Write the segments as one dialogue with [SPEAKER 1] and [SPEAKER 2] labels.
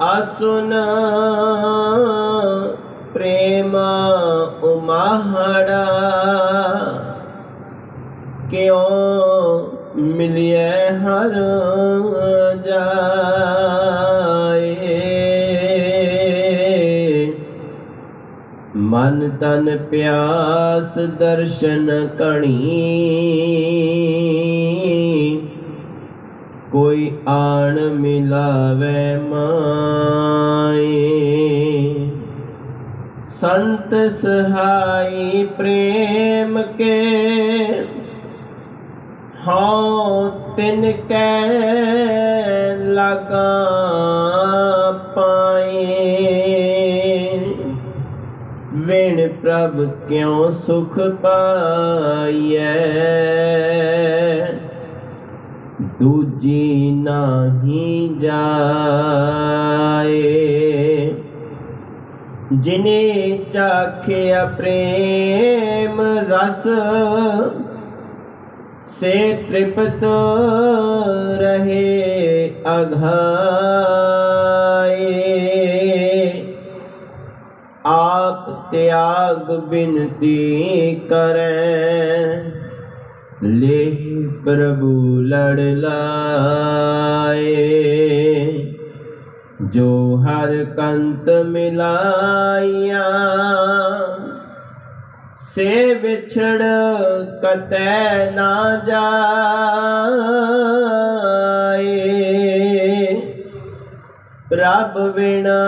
[SPEAKER 1] ਆਸੁਨ ਪ੍ਰੇਮ ਉਮਾਹੜਾ। ਕਿਉ ਮਿਲਿਐ ਹਰ ਜਾਏ? ਮਨ ਤਨ ਪਿਆਸ ਦਰਸ਼ਨ ਕਣੀ। ਕੋਈ ਆਣ ਮਿਲਾਵੇ ਮਾਏ। ਸੰਤ ਸਹਾਈ ਪ੍ਰੇਮ ਕੇ ਹਉ ਤਿਨ ਕੈ ਲਗਾ ਪਾਏ ਵਿਣ ਪ੍ਰਭ ਕਿਉ ਸੁਖ ਪਾਈਐ? दूजी नहीं जाए। जिन्हें चाखे प्रेम रस, से तृप्त रहे अघाए। आप त्याग बिनती करें, ले ਪ੍ਰਭੂ ਲੜ ਲਾਏ, ਜੋ ਹਰ ਕੰਤ ਮਿਲਾਇਆ ਸੇ ਵਿਛੜ ਕਤੈ ਨਾ ਜਾਏ। ਪ੍ਰਭ ਬਿਨਾ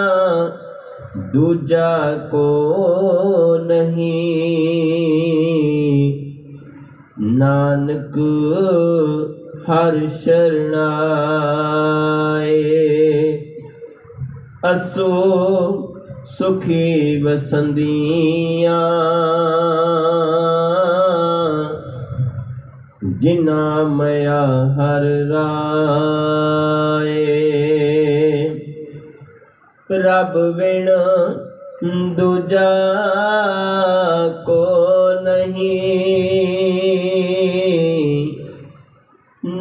[SPEAKER 1] ਦੂਜਾ ਕੋ ਨਹੀਂ ਹਰ ਸ਼ਰਣਾਏ। ਅਸੋ ਸੁਖੀ ਵਸੰਦੀਆਂ ਜਿਨਾ ਮਇਆ ਹਰ ਰਾਏ। ਪ੍ਰਭ ਵਿਣ ਦੂਜਾ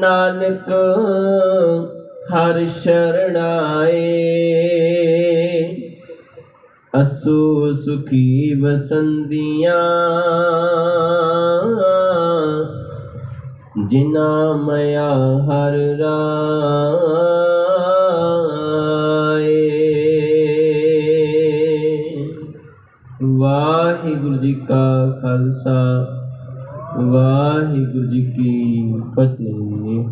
[SPEAKER 1] ਨਾਨਕ ਹਰ ਸ਼ਰਣਾਏ ਅਸੂ ਸੁਖੀ ਵਸੰਦੀਆਂ ਜਿਨਾ ਮਇਆ ਹਰ ਰਾਏ। ਵਾਹਿਗੁਰੂ ਜੀ ਕਾ ਖਾਲਸਾ। ਵਾਹਿਗੁਰੂ ਜੀ ਕੀ ਫਤਿਹ।